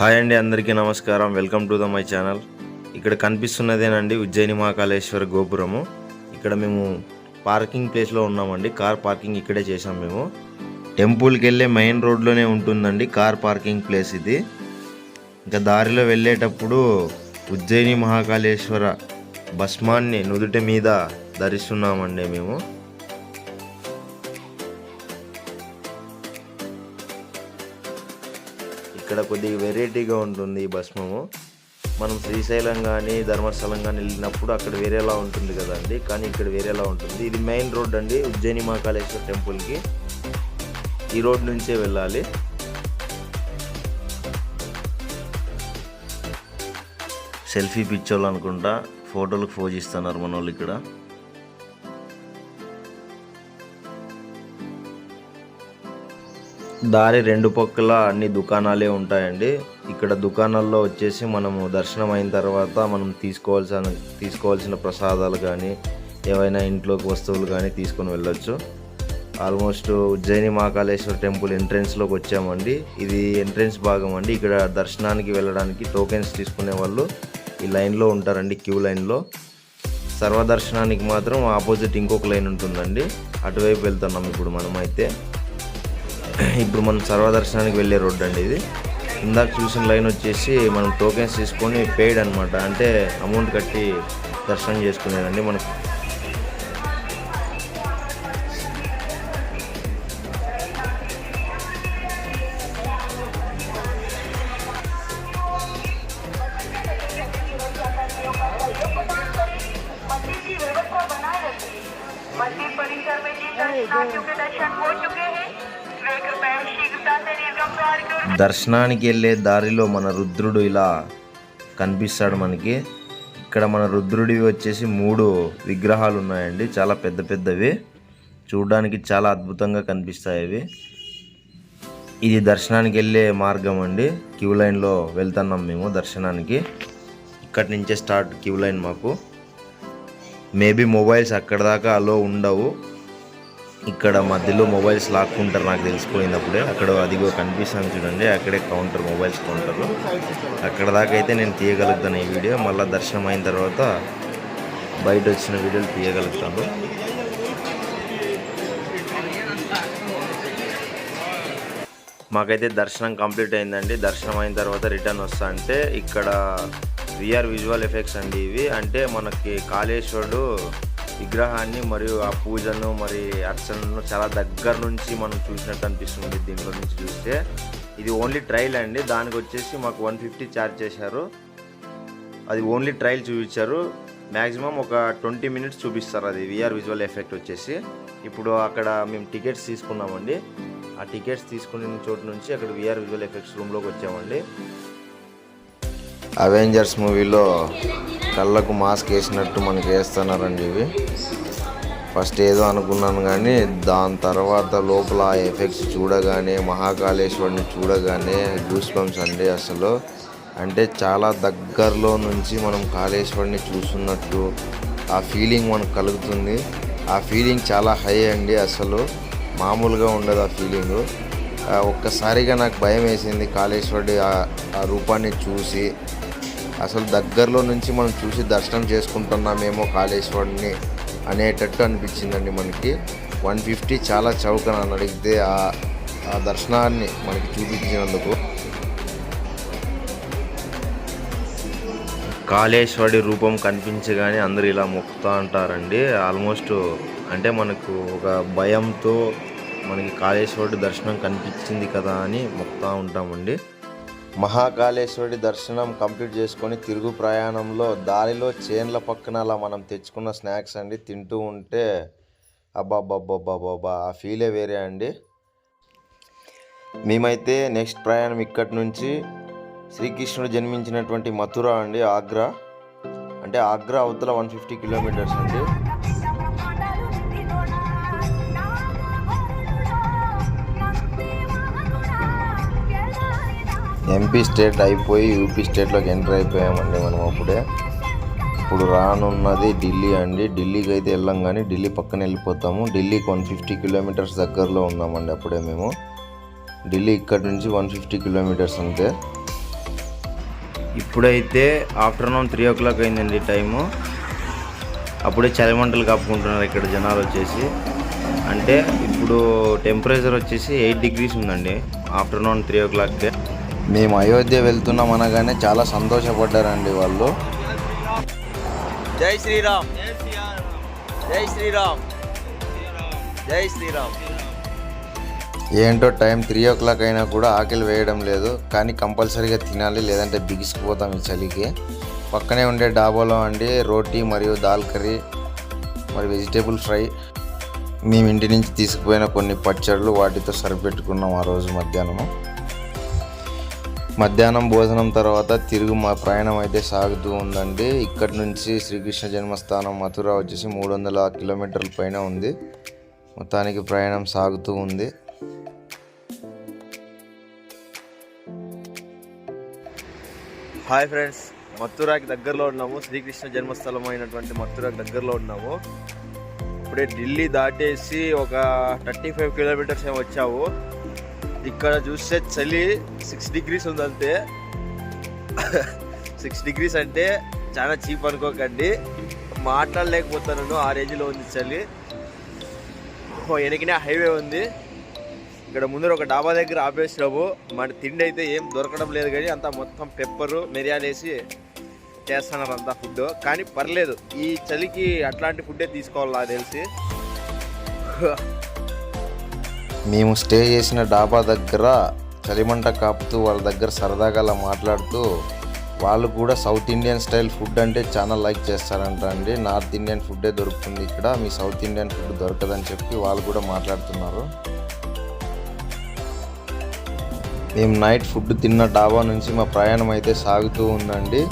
Hi అండి అందరికీ నమస్కారం. Welcome to the my channel. ఇక్కడ కనిపిస్తున్నదేనండి ఉజ్జయిని మహాకాళేశ్వర గోపురము. ఇక్కడ మేము పార్కింగ్ ప్లేస్లో ఉన్నామండి. కార్ పార్కింగ్ ఇక్కడే చేసాం మేము. టెంపుల్కి వెళ్ళే మెయిన్ రోడ్లోనే ఉంటుందండి కార్ పార్కింగ్ ప్లేస్ ఇది. ఇంకా దారిలో వెళ్ళేటప్పుడు ఉజ్జయిని మహాకాళేశ్వర భస్మాన్ని నుదుటి మీద ధరిస్తున్నామండి మేము. ఇక్కడ కొద్దిగా వెరైటీగా ఉంటుంది ఈ భస్మము. మనం శ్రీశైలం కానీ ధర్మస్థలం కానీ వెళ్ళినప్పుడు అక్కడ వేరేలా ఉంటుంది కదండి కానీ ఇక్కడ వేరేలా ఉంటుంది. ఇది మెయిన్ రోడ్ అండి ఉజ్జయిని మహాకాళేశ్వర టెంపుల్కి ఈ రోడ్ నుంచే వెళ్ళాలి. సెల్ఫీ పిచ్చోళ్ళు అనుకుంటా. ఫోటోలకు ఫోజ్ ఇస్తున్నారు మన వాళ్ళు ఇక్కడ. దారి రెండు పక్కల అన్ని దుకాణాలే ఉంటాయండి. ఇక్కడ దుకాణాల్లో వచ్చేసి మనము దర్శనం అయిన తర్వాత మనం తీసుకోవాల్సిన తీసుకోవాల్సిన ప్రసాదాలు కానీ ఏవైనా ఇంట్లోకి వస్తువులు కానీ తీసుకొని వెళ్ళొచ్చు. ఆల్మోస్ట్ ఉజ్జయిని మహాకాళేశ్వర టెంపుల్ ఎంట్రెన్స్లోకి వచ్చామండి. ఇది ఎంట్రెన్స్ భాగం అండి. ఇక్కడ దర్శనానికి వెళ్ళడానికి టోకెన్స్ తీసుకునే వాళ్ళు ఈ లైన్లో ఉంటారండి క్యూ లైన్లో. సర్వదర్శనానికి మాత్రం ఆపోజిట్ ఇంకొక లైన్ ఉంటుందండి. అటువైపు వెళ్తున్నాం ఇప్పుడు మనమైతే. ఇప్పుడు మనం సర్వదర్శనానికి వెళ్ళే రోడ్డు అండి ఇది. ఇందాక చూసిన లైన్ వచ్చేసి మనం టోకెన్స్ తీసుకొని పెయిడ్ అనమాట అంటే అమౌంట్ కట్టి దర్శనం చేసుకునేదండి మనకు. దర్శనానికి వెళ్ళే దారిలో మన రుద్రుడు ఇలా కనిపిస్తాడు మనకి. ఇక్కడ మన రుద్రుడివి వచ్చేసి మూడు విగ్రహాలు ఉన్నాయండి. చాలా పెద్ద పెద్దవి. చూడడానికి చాలా అద్భుతంగా కనిపిస్తాయి అవి. ఇది దర్శనానికి వెళ్ళే మార్గం అండి. క్యూ లైన్లో వెళ్తున్నాం మేము దర్శనానికి. ఇక్కడి నుంచే స్టార్ట్ క్యూ లైన్ మాకు. మేబీ మొబైల్స్ అక్కడ దాకా అలో ఉండవు. ఇక్కడ మధ్యలో మొబైల్స్ లాక్కుంటారు నాకు తెలిసిపోయినప్పుడే. అక్కడ అదిగో కనిపిస్తాను చూడండి. అక్కడే కౌంటర్ మొబైల్స్ కౌంటర్ అక్కడ దాకా అయితే నేను తీయగలుగుతాను ఈ వీడియో. మళ్ళీ దర్శనం అయిన తర్వాత బయట వచ్చిన వీడియోలు తీయగలుగుతాను. మాకైతే దర్శనం కంప్లీట్ అయిందండి. దర్శనం అయిన తర్వాత రిటర్న్ వస్తా అంటే ఇక్కడ విఆర్ విజువల్ ఎఫెక్ట్స్ అండి ఇవి. అంటే మనకి కాళేశ్వరుడు విగ్రహాన్ని మరియు ఆ పూజను మరి అర్చనను చాలా దగ్గర నుంచి మనం చూసినట్టు అనిపిస్తుంది దీంట్లో నుంచి చూస్తే. ఇది ఓన్లీ ట్రైల్ అండి. దానికి వచ్చేసి మాకు వన్ ఫిఫ్టీ ఛార్జ్ చేశారు. అది ఓన్లీ ట్రయల్ చూపించారు. మ్యాక్సిమం ఒక ట్వంటీ మినిట్స్ చూపిస్తారు అది విఆర్ విజువల్ ఎఫెక్ట్ వచ్చేసి. ఇప్పుడు అక్కడ మేము టికెట్స్ తీసుకున్నామండి. ఆ టికెట్స్ తీసుకున్న చోటు నుంచి అక్కడ విఆర్ విజువల్ ఎఫెక్ట్స్ రూమ్లోకి వచ్చామండి. అవెంజర్స్ మూవీలో కళ్ళకు మాస్క్ వేసినట్టు మనకి వేస్తున్నారండి ఇవి. ఫస్ట్ ఏదో అనుకున్నాను కానీ దాని తర్వాత లోపల ఆ ఎఫెక్ట్స్ చూడగానే మహాకాళేశ్వరిని చూడగానే గూస్ బంప్స్ అండి అసలు. అంటే చాలా దగ్గరలో నుంచి మనం కాళేశ్వరిని చూస్తున్నట్టు ఆ ఫీలింగ్ మనకు కలుగుతుంది. ఆ ఫీలింగ్ చాలా హై అండి అసలు. మామూలుగా ఉండదు ఆ ఫీలింగ్ ఒక్కసారిగా నాకు భయం వేసింది కాళేశ్వరుడి ఆ- ఆ రూపాన్ని చూసి అసలు దగ్గరలో నుంచి మనం చూసి దర్శనం చేసుకుంటున్నామేమో కాళేశ్వరుని అనేటట్టు అనిపించిందండి మనకి. వన్ ఫిఫ్టీ చాలా చౌక నన్ను అడిగితే ఆ దర్శనాన్ని మనకి చూపించినందుకు. కాళేశ్వరుడి రూపం కనిపించగానే అందరూ ఇలా మొక్కుతూ ఉంటారండి ఆల్మోస్ట్ అంటే మనకు ఒక భయంతో మనకి కాళేశ్వరుడి దర్శనం కనిపించింది కదా అని మొక్కుతూ ఉంటామండి. మహాకాళేశ్వరుడి దర్శనం కంప్లీట్ చేసుకొని తిరుగు ప్రయాణంలో దారిలో చేన్ల పక్కన అలా మనం తెచ్చుకున్న స్నాక్స్ అండి తింటూ ఉంటే అబ్బాబ్బాబ్బాబ్బాబ్బా ఆ ఫీలే వేరే అండి. మేమైతే నెక్స్ట్ ప్రయాణం ఇక్కడి నుంచి శ్రీకృష్ణుడు జన్మించినటువంటి మథుర అండి ఆగ్రా. అంటే ఆగ్రా అవతల వన్ ఫిఫ్టీ కిలోమీటర్స్ అండి. ఎంపీ స్టేట్ అయిపోయి యూపీ స్టేట్లోకి ఎంటర్ అయిపోయామండి మనం అప్పుడే. ఇప్పుడు రానున్నది ఢిల్లీ అండి. ఢిల్లీకి అయితే వెళ్ళాం కానీ ఢిల్లీ పక్కన వెళ్ళిపోతాము. ఢిల్లీకి వన్ ఫిఫ్టీ కిలోమీటర్స్ దగ్గరలో ఉన్నామండి అప్పుడే మేము. ఢిల్లీ ఇక్కడ నుంచి వన్ ఫిఫ్టీ కిలోమీటర్స్ అంతే. ఇప్పుడైతే ఆఫ్టర్నూన్ త్రీ ఓ క్లాక్ అయిందండి టైము. అప్పుడే చలిమంటలు కప్పుకుంటున్నారు ఇక్కడ జనాలు వచ్చేసి. అంటే ఇప్పుడు టెంపరేచర్ వచ్చేసి ఎయిట్ డిగ్రీస్ ఉందండి. ఆఫ్టర్నూన్ త్రీ ఓ క్లాక్కే మేము అయోధ్య వెళ్తున్నాం అనగానే చాలా సంతోషపడ్డారండి వాళ్ళు. జై శ్రీరామ్. జై శ్రీరామ్. జై శ్రీరామ్. ఏంటో టైం త్రీ ఓ క్లాక్ అయినా కూడా ఆకలి వేయడం లేదు కానీ కంపల్సరీగా తినాలి లేదంటే బిగిసిపోతాం ఈ చలికి. పక్కనే ఉండే డాబాలో అండి రోటీ మరియు దాల్ కర్రీ మరి వెజిటేబుల్ ఫ్రై మేము ఇంటి నుంచి తీసుకుపోయిన కొన్ని పచ్చళ్ళు వాటితో సరిపెట్టుకున్నాం ఆ రోజు మధ్యాహ్నము. మధ్యాహ్నం భోజనం తర్వాత తిరుగు మా ప్రయాణం అయితే సాగుతూ ఉందండి. ఇక్కడి నుంచి శ్రీకృష్ణ జన్మస్థానం మథుర వచ్చేసి మూడు వందల కిలోమీటర్ల పైన ఉంది. మొత్తానికి ప్రయాణం సాగుతూ ఉంది. హాయ్ ఫ్రెండ్స్ మథురాకి దగ్గరలో ఉన్నాము. శ్రీకృష్ణ జన్మస్థలం అయినటువంటి మథురాకి దగ్గరలో ఉన్నాము. ఇప్పుడే ఢిల్లీ దాటేసి ఒక థర్టీ ఫైవ్ కిలోమీటర్స్ ఏమో వచ్చావు ఇక్కడ చూస్తే చలి సిక్స్ డిగ్రీస్ ఉంది అంతే సిక్స్ డిగ్రీస్ అంటే చాలా చీప్ అనుకోకండి. మాట్లాడలేకపోతున్నాను ఆ రేంజ్లో ఉంది చలి. ఓ వెనకనే హైవే ఉంది. ఇక్కడ ముందర ఒక డాబా దగ్గర ఆపేసినాము. మన తిండి అయితే ఏం దొరకడం లేదు కానీ అంతా మొత్తం పెప్పరు మిరియాలు వేసి చేస్తున్నారు అంతా ఫుడ్ కానీ పర్లేదు ఈ చలికి అట్లాంటి ఫుడ్డే తీసుకోవాలి నాకు తెలిసి. మేము స్టే చేసిన డాబా దగ్గర చలిమంట కాపుతూ వాళ్ళ దగ్గర సరదాగా అలా మాట్లాడుతూ వాళ్ళు కూడా సౌత్ ఇండియన్ స్టైల్ ఫుడ్ అంటే చాలా లైక్ చేస్తారంట అండి. నార్త్ ఇండియన్ ఫుడ్డే దొరుకుతుంది ఇక్కడ. మీ సౌత్ ఇండియన్ ఫుడ్ దొరకదని చెప్పి వాళ్ళు కూడా మాట్లాడుతున్నారు. మేము నైట్ ఫుడ్ తిన్న డాబా నుంచి మా ప్రయాణం అయితే సాగుతూ ఉందండి.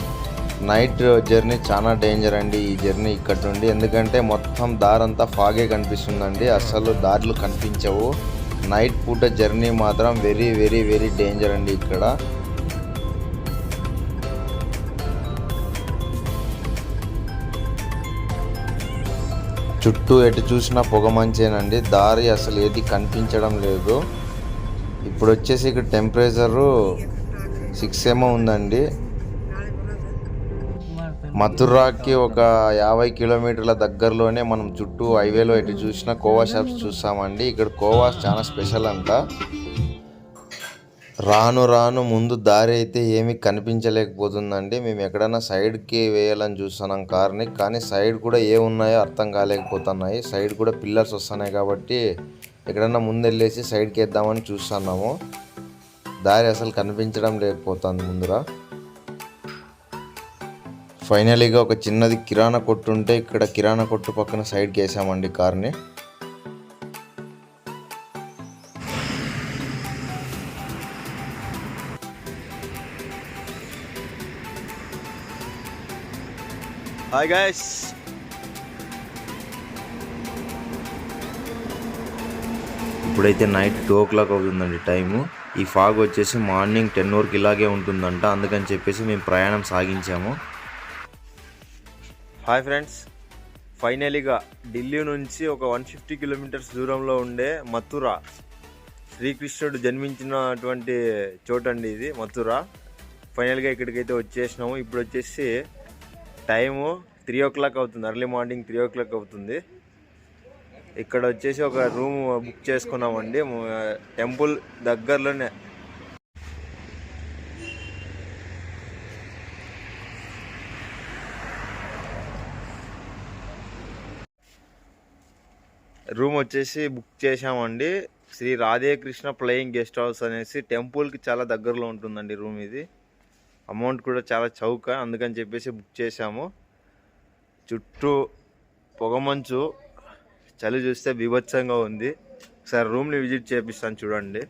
నైట్ జర్నీ చాలా డేంజర్ అండి ఈ జర్నీ ఇక్కడ నుండి. ఎందుకంటే మొత్తం దారంతా ఫాగే కనిపిస్తుందండి. అసలు దారులు కనిపించవు. నైట్ పూట జర్నీ మాత్రం వెరీ వెరీ వెరీ డేంజర్ అండి ఇక్కడ. చుట్టూ ఎటు చూసినా పొగ మంచేనండి. దారి అసలు ఏది కనిపించడం లేదు. ఇప్పుడు వచ్చేసి ఇక్కడ టెంపరేచరు సిక్స్ ఏమో ఉందండి. మథురాకి ఒక యాభై కిలోమీటర్ల దగ్గరలోనే మనం చుట్టూ హైవేలో ఎటు చూసినా కోవా షాప్స్ చూస్తామండి. ఇక్కడ కోవా చాలా స్పెషల్ అంట. రాను రాను ముందు దారి అయితే ఏమీ కనిపించలేకపోతుందండి. మేము ఎక్కడైనా సైడ్కి వేయాలని చూస్తున్నాం కార్ని కానీ సైడ్ కూడా ఏ ఉన్నాయో అర్థం కాలేకపోతున్నాయి. సైడ్ కూడా పిల్లర్స్ వస్తున్నాయి కాబట్టి ఎక్కడన్నా ముందు వెళ్ళేసి సైడ్కి వేద్దామని చూస్తున్నాము. దారి అసలు కనిపించడం లేకపోతుంది ముందర. ఫైనలీగా ఒక చిన్నది కిరాణా కొట్టు ఉంటే ఇక్కడ కిరాణా కొట్టు పక్కన సైడ్కి వేసామండి కార్ని. హాయ్ గాయస్ ఇప్పుడైతే నైట్ టూ ఓ క్లాక్ అవుతుందండి టైము. ఈ ఫాగ్ వచ్చేసి మార్నింగ్ టెన్ వరకు ఇలాగే ఉంటుందంట. అందుకని చెప్పేసి మేము ప్రయాణం సాగించాము. Hi friends. ఫైనలీగా ఢిల్లీ నుంచి ఒక వన్ ఫిఫ్టీ కిలోమీటర్స్ దూరంలో ఉండే మథుర. శ్రీకృష్ణుడు జన్మించినటువంటి చోటండి ఇది మథుర. ఫైనల్గా ఇక్కడికైతే వచ్చేసినాము. ఇప్పుడు వచ్చేసి టైము త్రీ ఓ క్లాక్ అవుతుంది. Early morning three o'clock అవుతుంది. ఇక్కడ వచ్చేసి ఒక రూమ్ బుక్ చేసుకున్నామండి. టెంపుల్ దగ్గరలోనే రూమ్ వచ్చేసి బుక్ చేసామండి Shri Radhekrishna playing guest house అనేసి టెంపుల్కి చాలా దగ్గరలో ఉంటుందండి రూమ్ ఇది. అమౌంట్ కూడా చాలా చౌక అందుకని చెప్పేసి బుక్ చేసాము చుట్టూ పొగమంచు చలి చూస్తే బీభత్సంగా ఉంది. ఒకసారి రూమ్ని విజిట్ చేపిస్తాను చూడండి.